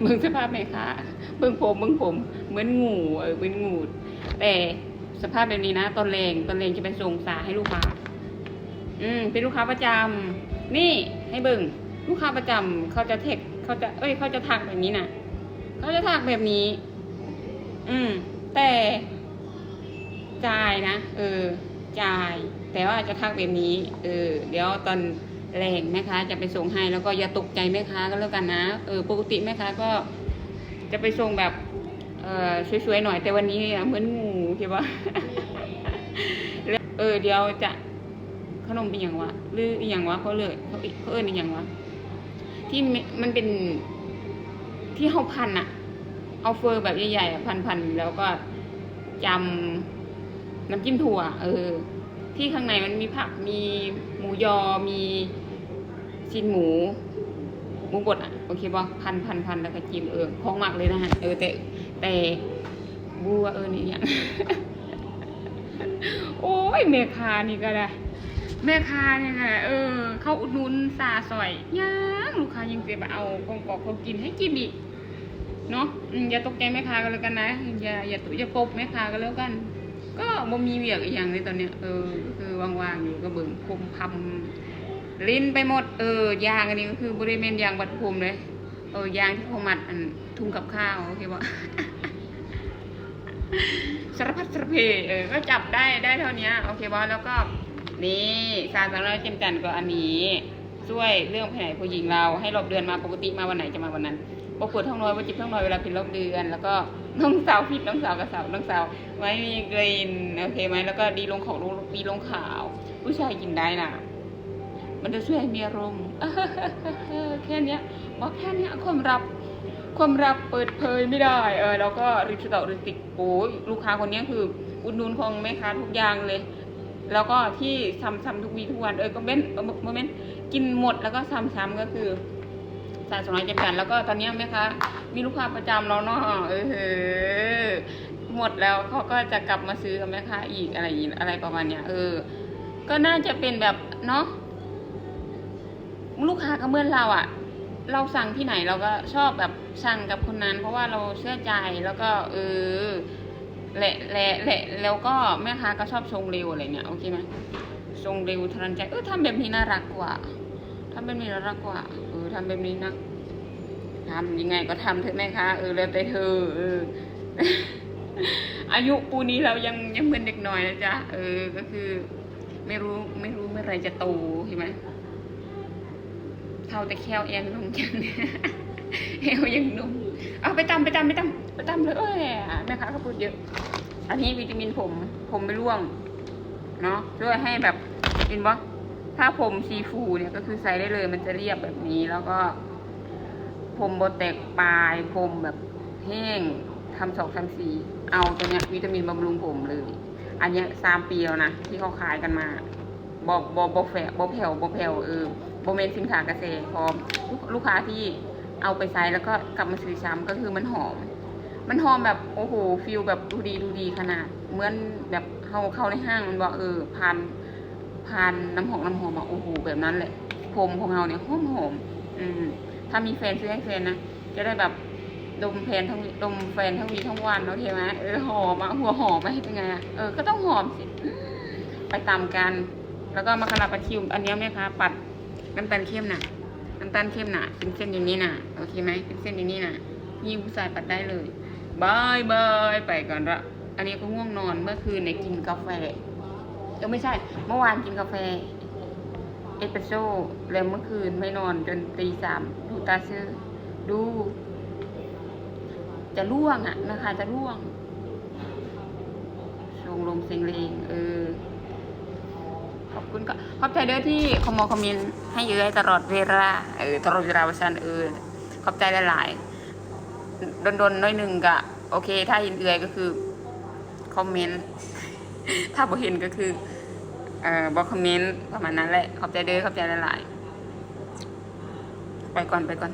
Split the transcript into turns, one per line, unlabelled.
เบิ่งสภาพแม่ค้าเบิ่งผมเบิ่งผม เหมือนงูเออเป็นงูแต่สภาพแบบนี้นะ ตอนแรงตอนแรงจะไปส่งสาให้ลูกค้า อืม เป็นลูกค้าประจำนี่ให้เบิ่งลูกค้าประจำเขาจะเทคเขาจะ เอ้ย เขาจะทักแบบนี้นะเขาจะทักแบบนี้ อืม แต่จ่ายนะเออจ่าย แต่ว่าจะทักแบบนี้ เออ เดี๋ยวตอน แรงแม่ค้าจะไปส่งให้แล้วก็อย่าตกใจแม่ค้าก็แล้วกันนะเออปกติแม่ค้าก็จะไปส่งแบบเออสวยๆหน่อยแต่วันนี้เหมือนงูใช่ปะแล้วเออเดี๋ยวจะขนมเป็นอย่างวะหรืออย่างวะเขาเลยเขาเขาเอิ้นอย่างวะที่มันเป็นที่เขาพันอะเอาเฟอร์แบบใหญ่ๆพันๆแล้วก็จำน้ำจิ้มถั่ว เออ ที่ข้างในมันมีผักมีหมูยอมีชิ้นหมู หมูบดอะโอเคป่ะพันพันพันแล้วก็จิ้มเออคล่องมากเลยนะฮะเออแต่แต่บัวเออนี่เนี่ยโอ้ยแม่ค้านี่ก็ได้แม่ค้าเนี่ยค่ะ เออ เขาอุดหนุนสาสอยยังลูกค้ายังเสียไปเอาของกอกของกินให้กินอีก เนาะอืมอย่าตกใจแม่ค้ากันแล้วกันนะ อย่าอย่าตุอย่าปบแม่ค้ากันแล้วกัน ก็บ่มีเวียกอีกอย่างเลยตอนเนี้ยเออคือว่างๆอยู่ก็เบิ่งคุมพำลิ้นไปหมดเออยางอันนี้ก็คือบริเวณยางบัดคุมเลยเออยางที่เขามัดอันทุ่งกับข้าวโอเคปะสารพัดสารเพเออก็จับได้ได้เท่านี้โอเคบอสแล้วก็ นี่สารสำหรับเจมจันก็อันนี้ช่วยเรื่องแผลผู้หญิงเราให้รอบเดือนมาปกติมาวันไหนจะมาวันนั้น ปวดท้องน้อยว่าจิบท้องน้อยเวลาผิดรอบเดือน แล้วก็น้องสาวผิดน้องสาวกับสาวน้องสาวไม่มีกลิ่นโอเคไหมแล้วก็ดีลงของดีลงขาว ผู้ชายกินได้น่ะ มันจะช่วยให้มีอารมณ์แค่นี้ยบอกแค่นี้ความลับความลับเปิดเผยไม่ได้เออแล้วก็ริสตอริสติกโอ้ยลูกค้าคนนี้คือ อุดหนุนของแม่ค้าทุกอย่างเลย แล้วก็ที่ซ้ำๆทุกวีทุกวันเออก็เม้นโมเมนต์กินหมดแล้วก็ซ้ำๆก็คือ สายสองร้อยเจ็ดกันแล้วก็ตอนนี้ยแม่ค้ามีลูกค้าประจำแล้วเนาะเออเหอหมดแล้วเขาก็จะกลับมาซื้อกับแม่ค้าอีกอะไรอะไรประมาณเนี้ยเออ ก็น่าจะเป็นแบบเนาะลูกค้าก็เหมื่อนเราอะเราสั่งที่ไหนเราก็ชอบแบบสั่งกับคนนั้น เพราะว่าเราเชื่อใจแล้วก็ เออแหละแหละแหละแล้วก็แม่ค้าก็ชอบชงเร็วอะไรเนี่ยโอเคไหมชงเร็วทันใจเออทำแบบนี้น่ารักกว่าทำแบบนี้น่ารักกว่าเอ ทำแบบนี้นะทำยังไงก็ทำเถอะแม่ค้าเออแล้วแต่เธอเอออายุปูนี้เรายังยังเป็นเด็กน้อยนะจ๊ะเออก็คือ ไม่รู้ไม่รู้เมื่อไรจะโตเห็นไหมเท่าแต่แควแอนนุ่มจังเอวยังนุ่มเอาไปตำไปตำไปตำไปตำเลยเอ้ยแม่ค้าเขาพูดเยอะ อันนี้วิตามินผม ผมไม่ร่วง เนาะช่วยให้แบบเห็นปะ ถ้าผมซีฟูเนี่ยก็คือใส่ได้เลยมันจะเรียบแบบนี้แล้วก็ ผมโบแตกปลายผมแบบแห้งทำสองทำสีเอาตัวเนี้ยวิตามินบำรุงผมเลย อันเนี้ยสามปีแล้วนะที่เขาขายกันมาบอบอบอแฝบอแผ่วบอแผ่วเออบอเมนสินค้าเกษตรพร้อมลูกลูกค้าที่เอาไปใช้แล้วก็กลับมาซื้อซ้ำก็คือมันหอม มันหอมแบบโอ้โหฟิลแบบดูดีดูดีขนาดเหมือนแบบเข้าเข้าในห้างมันบอกเออผ่าน ผ่านน้ำหอมน้ำหอมอะโอ้โหแบบนั้นแหละผมของเราเนี่ยหอมหอมอืม ถ้ามีแฟนซื้อให้แฟนนะจะได้แบบดมแฟนทั้งดมแฟนทั้งวีทั้งวันโอเคไหมเออหอมอะหัวหอมอะเป็นไงอะเออก็ต้องหอมสิไปตามกัน แล้วก็มาคาราปาชิวอันนี้ไหมคะปัดน้ำตาลเข้มน่ะน้ำตาลเข้มน่ะเป็นเส้นอย่างนี้น่ะโอเคไหมเป็นเส้นอย่างนี้น่ะนี่ผู้ชายปัดได้เลยบายบายไปก่อนละอันนี้ก็ง่วงนอนเมื่อคืนเนี่ยกินกาแฟ เออไม่ใช่ เมื่อวานกินกาแฟ เอสเปรสโซ่แล้วเมื่อคืนไม่นอนจนตีสามดูตาซื้อ ดู จะล่วงอะนะคะจะล่วงชงลมเสียงเลงเออ ขอบคุณก็ขอบใจเด้อที่คอมมอคอมเมนต์ให้เยอะตลอดเวลาเออตลอดเวลาวันชันเออขอบใจหลายๆดนๆน้อยหนึ่งกะโอเค ถ้าเห็นเอือยก็คือ คอมเมนต์ ถ้าบ่เห็นก็คือเอ่อบอกคอมเมนต์ประมาณนั้นแหละ ขอบใจเด้อขอบใจหลายๆ ไปก่อนไปก่อน